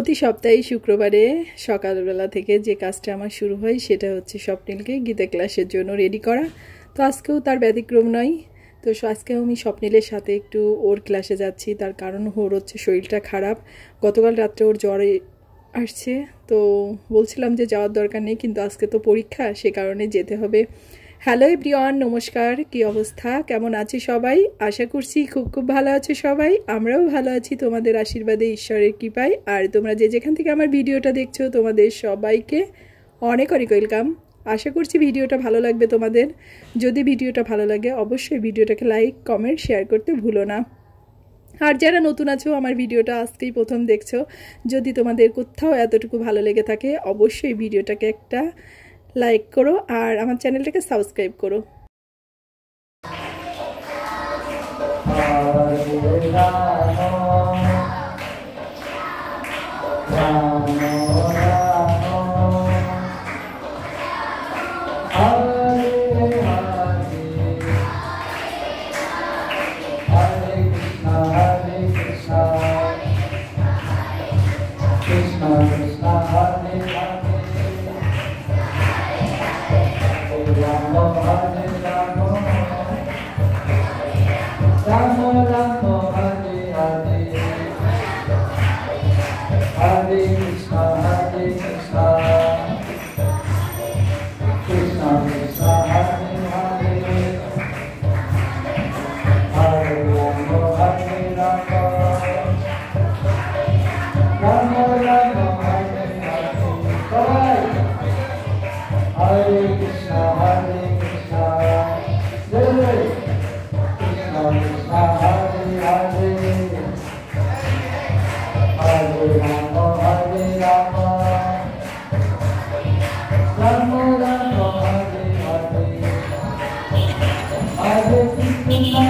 প্রতি সপ্তাহে শুক্রবারে সকালবেলা থেকে যে কাজটা আমার শুরু হয় সেটা হচ্ছে স্বপ্নিলকে গীতা ক্লাসের জন্য রেডি করা। তো আজকেও তার ব্যতিক্রম নয়। তো আজকেও আমি স্বপ্নিলের সাথে একটু ওর ক্লাসে যাচ্ছি। তার কারণ ওর হচ্ছে শরীরটা খারাপ। গতকাল রাত্রে ওর জ্বরে আসছে। তো বলছিলাম যে যাওয়ার দরকার নেই, কিন্তু আজকে তো পরীক্ষা, সে কারণে যেতে হবে। হ্যালো এভরিওয়ান নমস্কার। কি অবস্থা? কেমন আছে সবাই? আশা করছি খুব খুব ভালো আছে সবাই। আমরাও ভালো আছি। তোমাদের আশীর্বাদে, ঈশ্বরের কৃপায়। আর তোমরা যে যেখান থেকে আমার ভিডিওটা দেখছ, তোমাদের সবাইকে অনেক অনেক ওয়েলকাম আশা করছি ভিডিওটা ভালো লাগবে তোমাদের। যদি ভিডিওটা ভালো লাগে, অবশ্যই ভিডিওটাকে লাইক কমেন্ট শেয়ার করতে ভুলো না। আর যারা নতুন আছো, আমার ভিডিওটা আজকেই প্রথম দেখছ, যদি তোমাদের কোথাও এতটুকু ভালো লেগে থাকে, অবশ্যই ভিডিওটাকে একটা লাইক করো আর আমার চ্যানেলটাকে সাবস্ক্রাইব করো। Thank Krishna, Krishna, Krishna, Krishna Krishna.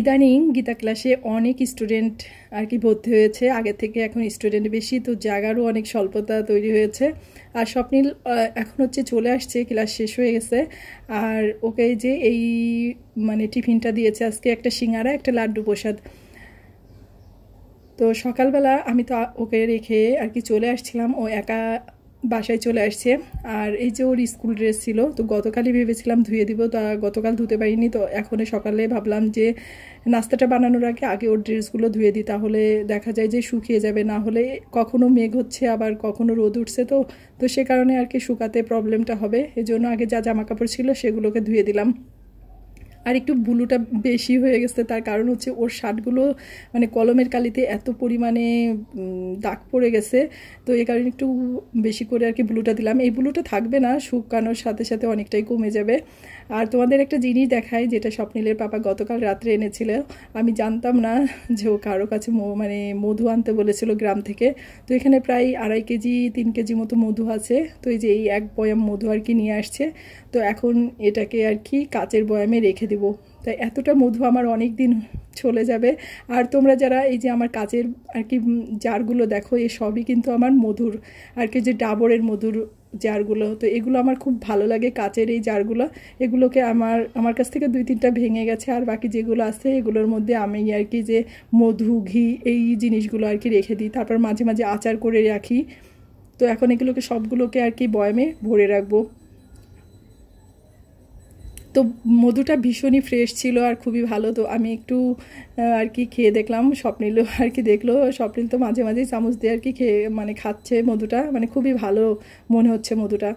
ইদানিং গীতা ক্লাসে অনেক স্টুডেন্ট আর কি ভর্তি হয়েছে। আগে থেকে এখন স্টুডেন্ট বেশি, তো জায়গারও অনেক স্বল্পতা তৈরি হয়েছে। আর স্বপ্নিল এখন হচ্ছে চলে আসছে, ক্লাস শেষ হয়ে গেছে। আর ওকে যে এই মানে টিফিনটা দিয়েছে আজকে একটা সিঙ্গারা, একটা লাড্ডু প্রসাদ। তো সকালবেলা আমি তো ওকে রেখে আর কি চলে আসছিলাম। ও একা বাসায় চলে আসছে। আর এই যে ওর স্কুল ড্রেস ছিল, তো গতকালই ভেবেছিলাম ধুয়ে দিব, তা গতকাল ধুতে পারিনি, তো এখন সকালে ভাবলাম যে নাস্তাটা বানানোর আগে আগে ওর ড্রেসগুলো ধুয়ে দিই, তাহলে দেখা যায় যে শুকিয়ে যাবে, না হলে কখনো মেঘ হচ্ছে, আবার কখনো রোদ উঠছে, তো তো সে কারণে আর কি শুকাতে প্রবলেমটা হবে। এজন্য আগে যা জামা কাপড় ছিল সেগুলোকে ধুয়ে দিলাম। আর একটু ব্লুটা বেশি হয়ে গেছে, তার কারণ হচ্ছে ওর শার্টগুলো মানে কলমের কালিতে এত পরিমাণে দাগ পড়ে গেছে। তো এই কারণে একটু বেশি করে আর কি ব্লুটা দিলাম। এই ব্লুটা থাকবে না, শুকানোর সাথে সাথে অনেকটাই কমে যাবে। আর তোমাদের একটা জিনিস দেখায় যেটা স্বপ্নীলের পাপা গতকাল রাত্রে এনেছিল। আমি জানতাম না যে ও কারও কাছে মানে মধু আনতে বলেছিল গ্রাম থেকে। তো এখানে প্রায় আড়াই কেজি, তিন কেজি মতো মধু আছে। তো এই যে এই এক বয়াম মধু আর কি নিয়ে আসছে। তো এখন এটাকে আর কি কাচের বয়ামে রেখে দেব। তাই এতটা মধু আমার অনেক দিন চলে যাবে। আর তোমরা যারা এই যে আমার কাচের আর কি জারগুলো দেখো এই সবই কিন্তু আমার মধুর। আর কি যে ডাবরের মধুর জারগুলো, তো এগুলো আমার খুব ভালো লাগে কাচের এই জারগুলো। এগুলোকে আমার আমার কাছ থেকে দুই তিনটা ভেঙে গেছে, আর বাকি যেগুলো আছে, এগুলোর মধ্যে আমি আর কি যে মধু, ঘি, এই জিনিসগুলো আর কি রেখে দিই। তারপর মাঝে মাঝে আচার করে রাখি। তো এখন এগুলোকে সবগুলোকে আর কি বয়ামে ভরে রাখব। তো মধুটা ভীষণই ফ্রেশ ছিল আর খুবই ভালো। তো আমি একটু আর কি খেয়ে দেখলাম স্বপ্নিলও আর কি দেখল। স্বপ্নিল তো মাঝে মাঝেই চামচ দিয়ে আর কি খেয়ে মানে খাচ্ছে মধুটা মানে খুবই ভালো মনে হচ্ছে মধুটা।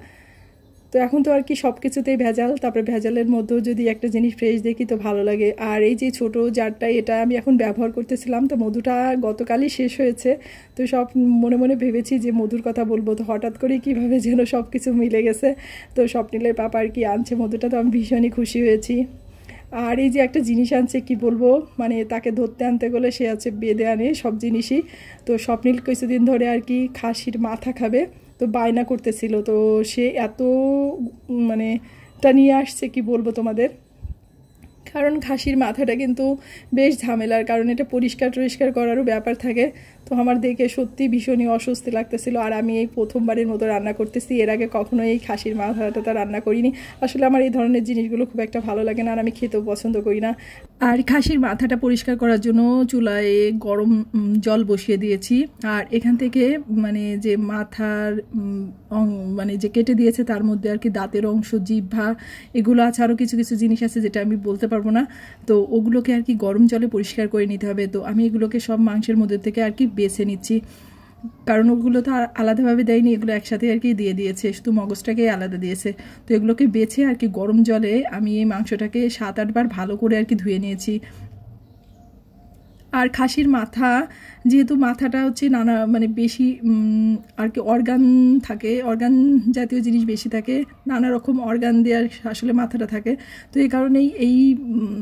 তো এখন তো আর কি সব কিছুতেই ভেজাল, তারপরে ভেজালের মধ্যেও যদি একটা জিনিস ফ্রেশ দেখি তো ভালো লাগে। আর এই যে ছোট জারটা এটা আমি এখন ব্যবহার করতেছিলাম, তো মধুটা গতকালই শেষ হয়েছে। তো সব মনে মনে ভেবেছি যে মধুর কথা বলব, তো হঠাৎ করে কীভাবে যেন সব কিছু মিলে গেছে। তো স্বপ্নিলের পাপা আর কি আনছে মধুটা, তো আমি ভীষণই খুশি হয়েছি। আর এই যে একটা জিনিস আনছে, কি বলব মানে তাকে ধরতে আনতে গেলে সে আছে বেঁধে আনে সব জিনিসই। তো স্বপ্নিল কিছুদিন ধরে আর কি খাসির মাথা খাবে। তো বায়না করতেছিল। তো সে এত মানে টা নিয়ে আসছে, কি বলব তোমাদের? কারণ খাসির মাথাটা কিন্তু বেশ ঝামেলার, কারণ এটা পরিষ্কার টরিষ্কার করারও ব্যাপার থাকে। তো আমার দেখে সত্যি ভীষণই অস্বস্তি লাগতেছিল। আর আমি এই প্রথমবারের মতো রান্না করতেছি। এর আগে কখনো এই খাসির মাথাটা রান্না করিনি। আসলে আমার এই ধরনের জিনিসগুলো খুব একটা ভালো লাগে না আর আমি খেতেও পছন্দ করি না। আর খাসির মাথাটা পরিষ্কার করার জন্য চুলায় গরম জল বসিয়ে দিয়েছি। আর এখান থেকে মানে যে মাথার মানে যে কেটে দিয়েছে তার মধ্যে আর কি দাঁতের অংশ জিভা এগুলো আছে আরও কিছু কিছু জিনিস আছে যেটা আমি বলতে পারব না। তো ওগুলোকে আর কি গরম জলে পরিষ্কার করে নিতে হবে। তো আমি এগুলোকে সব মাংসের মধ্যে থেকে আর কি বেছে নিচ্ছি। কারণ ওগুলো তো আলাদাভাবে দেয়নি, এগুলো একসাথে আর কি দিয়ে দিয়েছে। শুধু মগজটাকেই আলাদা দিয়েছে। তো এগুলোকে বেছে আর কি গরম জলে আমি এই মাংসটাকে সাত আটবার ভালো করে আর কি ধুয়ে নিয়েছি। আর খাসির মাথা, যেহেতু মাথাটা হচ্ছে নানা মানে বেশি আর কি অর্গান থাকে অর্গান জাতীয় জিনিস বেশি থাকে, নানা রকম অর্গান দেওয়ার আসলে মাথাটা থাকে। তো এই কারণেই এই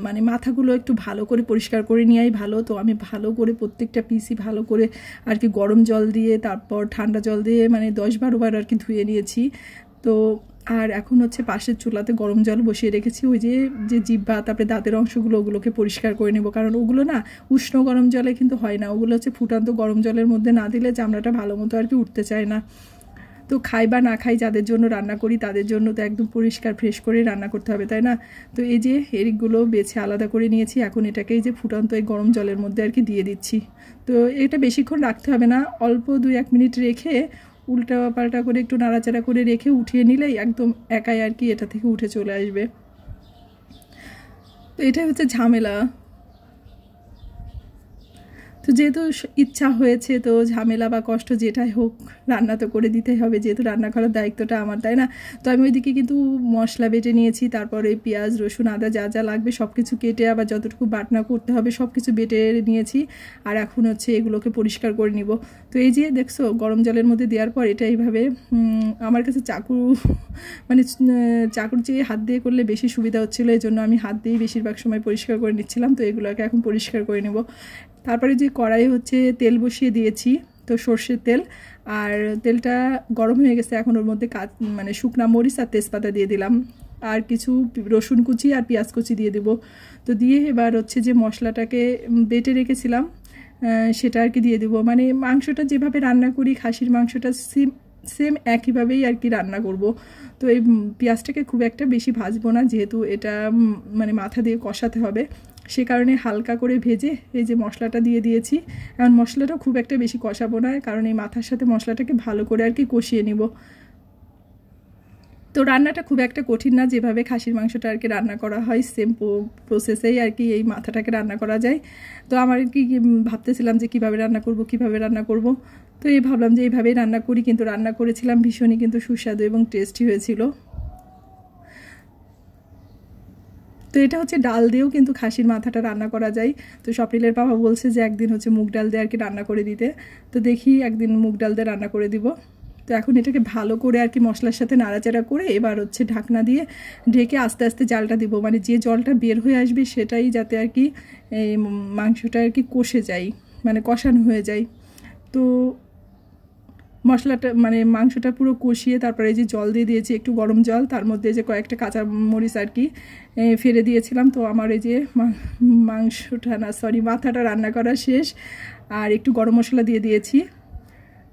মানে মাথাগুলো একটু ভালো করে পরিষ্কার করে নেওয়াই ভালো। তো আমি ভালো করে প্রত্যেকটা পিসি ভালো করে আর কি গরম জল দিয়ে, তারপর ঠান্ডা জল দিয়ে মানে দশ বারো বার আর কি ধুয়ে নিয়েছি। তো আর এখন হচ্ছে পাশের চুলাতে গরম জল বসিয়ে রেখেছি। ওই যে যে জিব্বা তারপরে দাঁতের অংশগুলো ওগুলোকে পরিষ্কার করে নেব। কারণ ওগুলো না উষ্ণ গরম জলে কিন্তু হয় না। ওগুলো হচ্ছে ফুটান্ত গরম জলের মধ্যে না দিলে চামড়াটা ভালো মতো আর কি উঠতে চায় না। তো খাই বা না খাই যাদের জন্য রান্না করি, তাদের জন্য তো একদম পরিষ্কার, ফ্রেশ করে রান্না করতে হবে, তাই না? তো এই যে এরিকগুলো বেছে আলাদা করে নিয়েছি। এখন এটাকে এই যে ফুটান্ত এই গরম জলের মধ্যে আর কি দিয়ে দিচ্ছি। তো এটা বেশিক্ষণ রাখতে হবে না। অল্প দুই এক মিনিট রেখে উল্টা পাল্টা করে একটু নাড়াচাড়া করে রেখে উঠিয়ে নিলেই একদম একাই আর কি এটা থেকে উঠে চলে আসবে। তো এটাই হচ্ছে ঝামেলা। তো যেহেতু ইচ্ছা হয়েছে, তো ঝামেলা বা কষ্ট যেটাই হোক, রান্না তো করে দিতেই হবে। যেহেতু রান্না করার দায়িত্বটা আমার, তাই না? তো আমি ওইদিকে কিন্তু মশলা বেটে নিয়েছি, তারপরে পেঁয়াজ, রসুন, আদা যা যা লাগবে সব কিছু কেটে আবার যতটুকু বাটনা করতে হবে সব কিছু বেটে নিয়েছি। আর এখন হচ্ছে এগুলোকে পরিষ্কার করে নিব। তো এই যে দেখছ, গরম জলের মধ্যে দেওয়ার পর এটা এইভাবে আমার কাছে চাকু মানে চাকুর চেয়ে হাত দিয়ে করলে বেশি সুবিধা হচ্ছিল। এই জন্য আমি হাত দিয়েই বেশিরভাগ সময় পরিষ্কার করে নিচ্ছিলাম। তো এগুলোকে এখন পরিষ্কার করে নেব। তারপরে যে কড়াই হচ্ছে তেল বসিয়ে দিয়েছি, তো সর্ষের তেল। আর তেলটা গরম হয়ে গেছে, এখন ওর মধ্যে কাজ মানে শুকনা মরিচ আর তেজপাতা দিয়ে দিলাম। আর কিছু রসুন কুচি আর পেঁয়াজ কুচি দিয়ে দেব। তো দিয়ে এবার হচ্ছে যে মশলাটাকে বেটে রেখেছিলাম সেটা আর কি দিয়ে দেবো। মানে মাংসটা যেভাবে রান্না করি, খাসির মাংসটা সেম সেম একইভাবেই আর কি রান্না করব। তো এই পেঁয়াজটাকে খুব একটা বেশি ভাজবো না, যেহেতু এটা মানে মাথা দিয়ে কষাতে হবে। সে কারণে হালকা করে ভেজে এই যে মশলাটা দিয়ে দিয়েছি। এখন মশলাটা খুব একটা বেশি কষাবো না, কারণ এই মাথার সাথে মশলাটাকে ভালো করে আর কি কষিয়ে নিব। তো রান্নাটা খুব একটা কঠিন না, যেভাবে খাসির মাংসটা আর কি রান্না করা হয় সেম প্রসেসেই আর কি এই মাথাটাকে রান্না করা যায়। তো আমার কি ভাবতেছিলাম যে কীভাবে রান্না করব, কীভাবে রান্না করব। তো এই ভাবলাম যে এইভাবেই রান্না করি, কিন্তু রান্না করেছিলাম ভীষণই কিন্তু সুস্বাদু এবং টেস্টি হয়েছিল। তো এটা হচ্ছে ডাল দিয়েও কিন্তু খাসির মাথাটা রান্না করা যায়। তো স্বপ্নিলের বাবা বলছে যে একদিন হচ্ছে মুগ ডাল দিয়ে আর কি রান্না করে দিতে। তো দেখি একদিন মুগ ডাল দিয়ে রান্না করে দিব। তো এখন এটাকে ভালো করে আর কি মশলার সাথে নাড়াচাড়া করে এবার হচ্ছে ঢাকনা দিয়ে ঢেকে আস্তে আস্তে জালটা দিব। মানে যে জলটা বের হয়ে আসবে সেটাই যাতে আর কি এই মাংসটা আর কি কষে যায় মানে কষানো হয়ে যায়। তো মশলাটা মানে মাংসটা পুরো কষিয়ে তারপরে যে জল দিয়ে দিয়েছি, একটু গরম জল, তার মধ্যে যে কয়েকটা কাঁচা মরিচ আর কি ফেলে দিয়েছিলাম। তো আমার এই যে মাংসটা না সরি মাথাটা রান্না করা শেষ, আর একটু গরম মশলা দিয়ে দিয়েছি।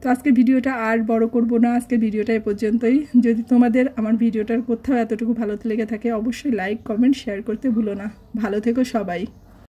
তো আজকে ভিডিওটা আর বড় করব না আজকে ভিডিওটা এ পর্যন্তই। যদি তোমাদের আমার ভিডিওটার কোথাও এতটুকু ভালো লেগে থাকে, অবশ্যই লাইক কমেন্ট শেয়ার করতে ভুলো না। ভালো থেকো সবাই।